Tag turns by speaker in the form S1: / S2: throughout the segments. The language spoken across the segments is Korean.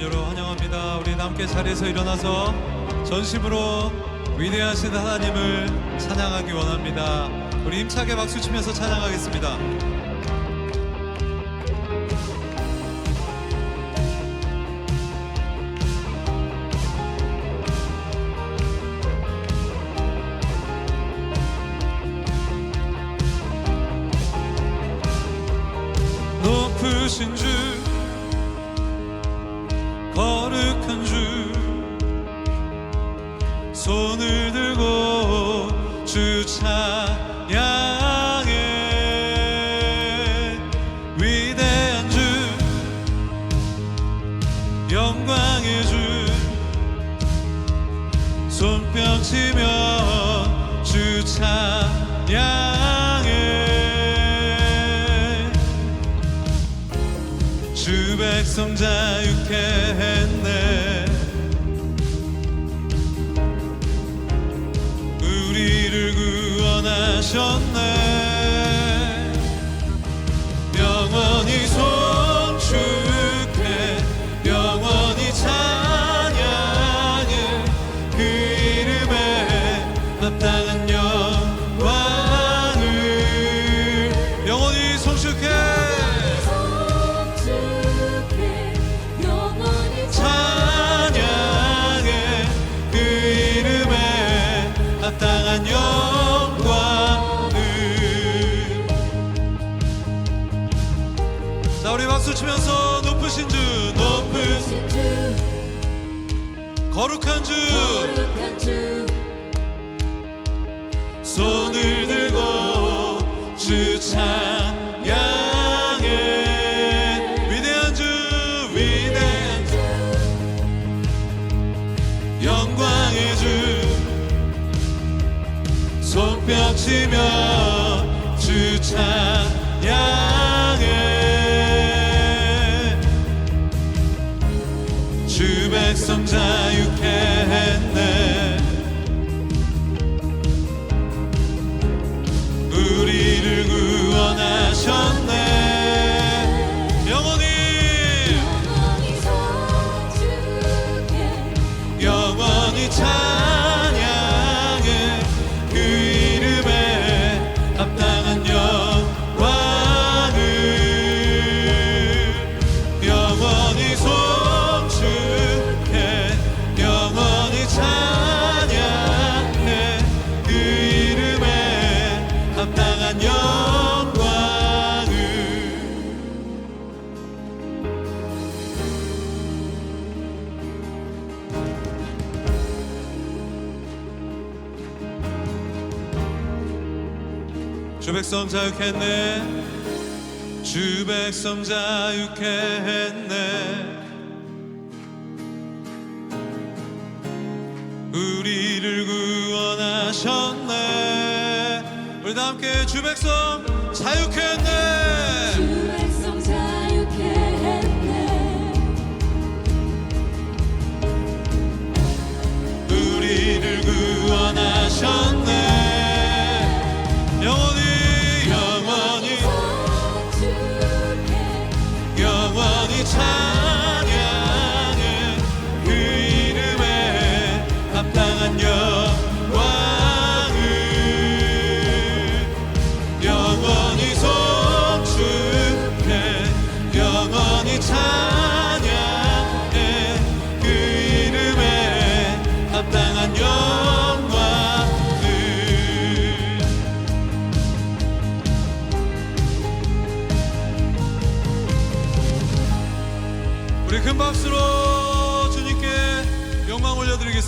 S1: 여러분 환영합니다. 우리 함께 자리에서 일어나서 전심으로 위대하신 하나님을 찬양하기 원합니다. 우리 힘차게 박수 치면서 찬양하겠습니다. 주 백성 자유케 했네. 우리를 구원하셨네 박수 치면서 높으신 주
S2: 높으신 주
S1: 거룩한 주.
S2: 거룩한 주
S1: 손을 들고 주 찬양해. 위대한 주 위대한 주. 영광의 주. 손뼉치며 주 찬양 백성 자유케 했네. 우리를 구원하셨네 자유케 했네. 주 백성 자유케 했네. 우리를 구원하셨네. 우리 다 함께 주 백성 자유케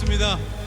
S1: 올려드리겠습니다.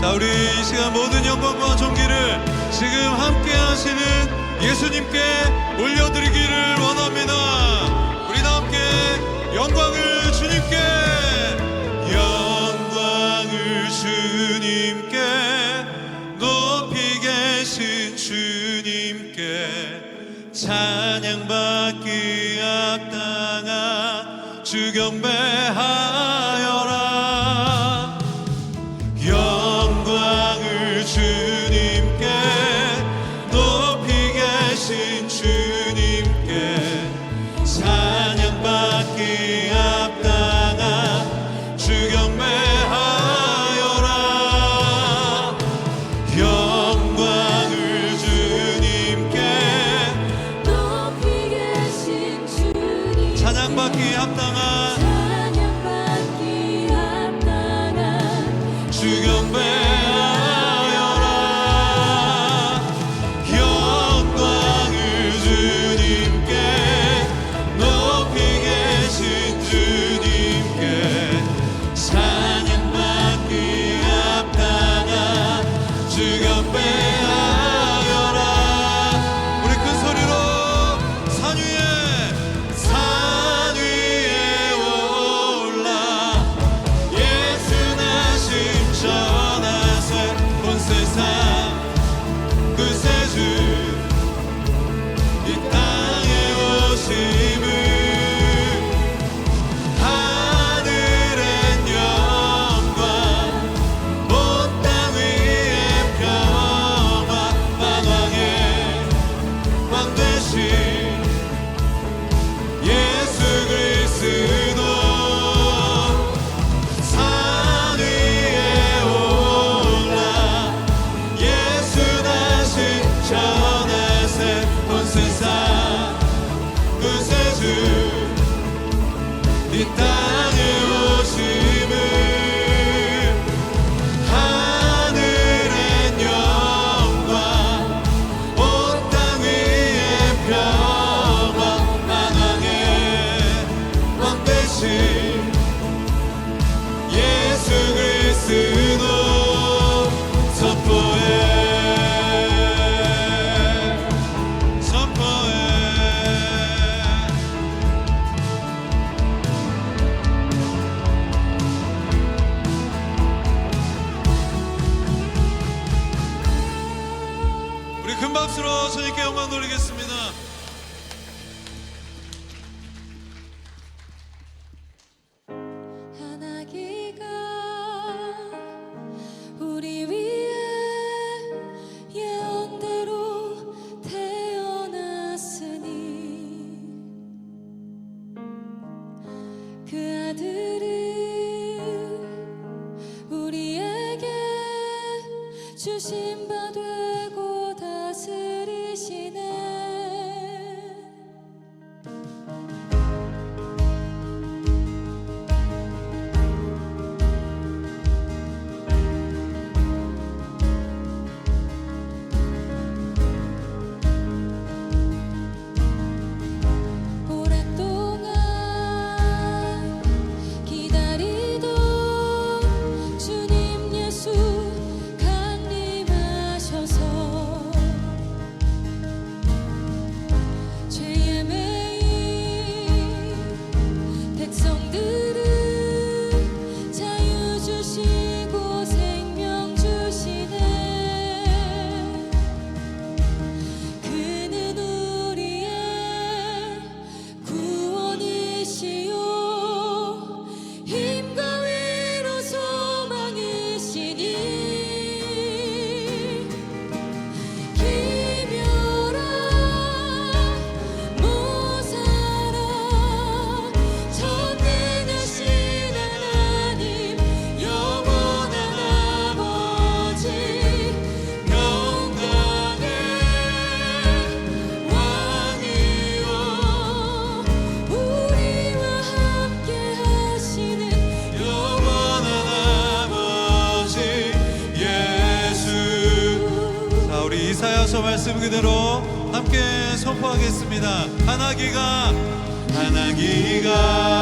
S1: 자 우리 이 시간 모든 영광과 존귀를 지금 함께 하시는 예수님께 올려드리기를 원합니다. 우리 다 함께 영광을 주님께 영광을 주님께 높이 계신 주님께 찬양받기 주 경배하 있습니다.
S2: 하나기가
S1: 하나기가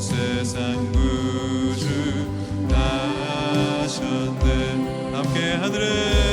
S1: 세상 구주 나셨네. 함께 하늘에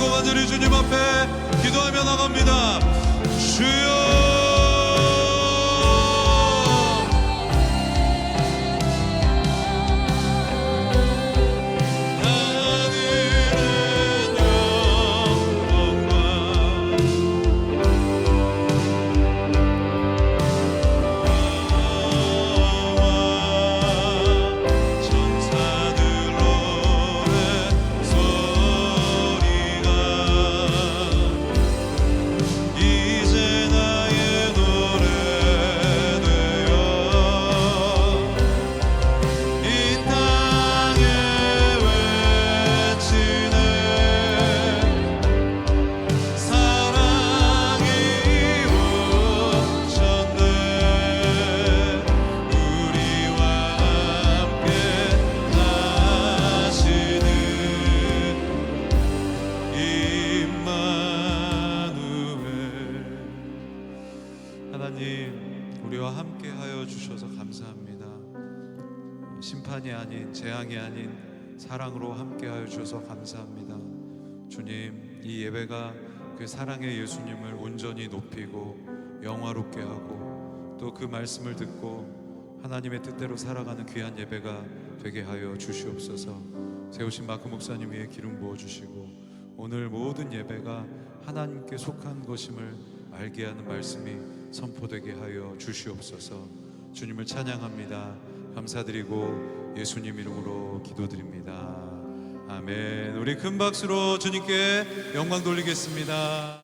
S1: Kovada 주셔서 감사합니다. 심판이 아닌 재앙이 아닌 사랑으로 함께하여 주셔서 감사합니다. 주님, 이 예배가 그 사랑의 예수님을 온전히 높이고 영화롭게 하고 또 그 말씀을 듣고 하나님의 뜻대로 살아가는 귀한 예배가 되게 하여 주시옵소서. 세우신 마크 그 목사님 위에 기름 부어 주시고 오늘 모든 예배가 하나님께 속한 것임을 알게 하는 말씀이 선포되게 하여 주시옵소서. 주님을 찬양합니다. 감사드리고 예수님 이름으로 기도드립니다. 아멘. 우리 큰 박수로 주님께 영광 돌리겠습니다.